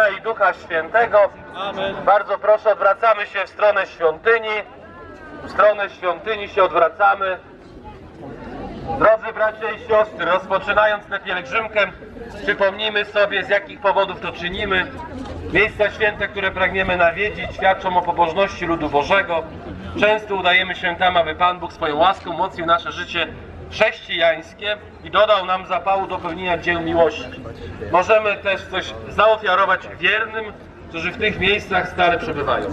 Syna i Ducha Świętego. Amen. Bardzo proszę, odwracamy się w stronę świątyni. W stronę świątyni się odwracamy. Drodzy bracia i siostry, rozpoczynając tę pielgrzymkę, przypomnijmy sobie, z jakich powodów to czynimy. Miejsca święte, które pragniemy nawiedzić, świadczą o pobożności ludu Bożego. Często udajemy się tam, aby Pan Bóg swoją łaską umocnił nasze życie chrześcijańskie i dodał nam zapału do pełnienia dzieł miłości. Możemy też coś zaofiarować wiernym, którzy w tych miejscach stale przebywają.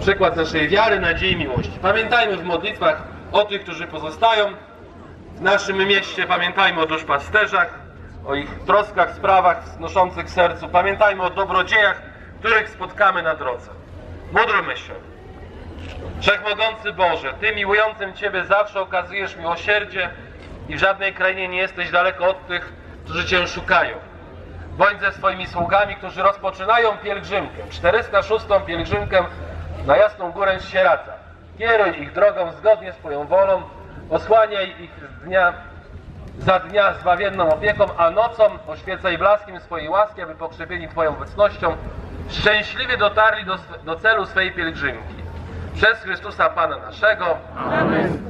Przykład naszej wiary, nadziei, miłości. Pamiętajmy w modlitwach o tych, którzy pozostają w naszym mieście. Pamiętajmy o duszpasterzach, o ich troskach, sprawach wznoszących sercu. Pamiętajmy o dobrodziejach, których spotkamy na drodze. Módlmy się. Wszechmogący Boże, Ty miłującym Ciebie zawsze okazujesz miłosierdzie i w żadnej krainie nie jesteś daleko od tych, którzy Cię szukają. Bądź ze swoimi sługami, którzy rozpoczynają pielgrzymkę, 406. pielgrzymkę na Jasną Górę Sieradza. Kieruj ich drogą zgodnie z Twoją wolą, osłaniaj ich z dnia za dnia zbawienną opieką, a nocą oświecaj blaskiem swojej łaski, aby pokrzepieni Twoją obecnością szczęśliwie dotarli do, do celu swej pielgrzymki. Przez Chrystusa Pana naszego. Amen.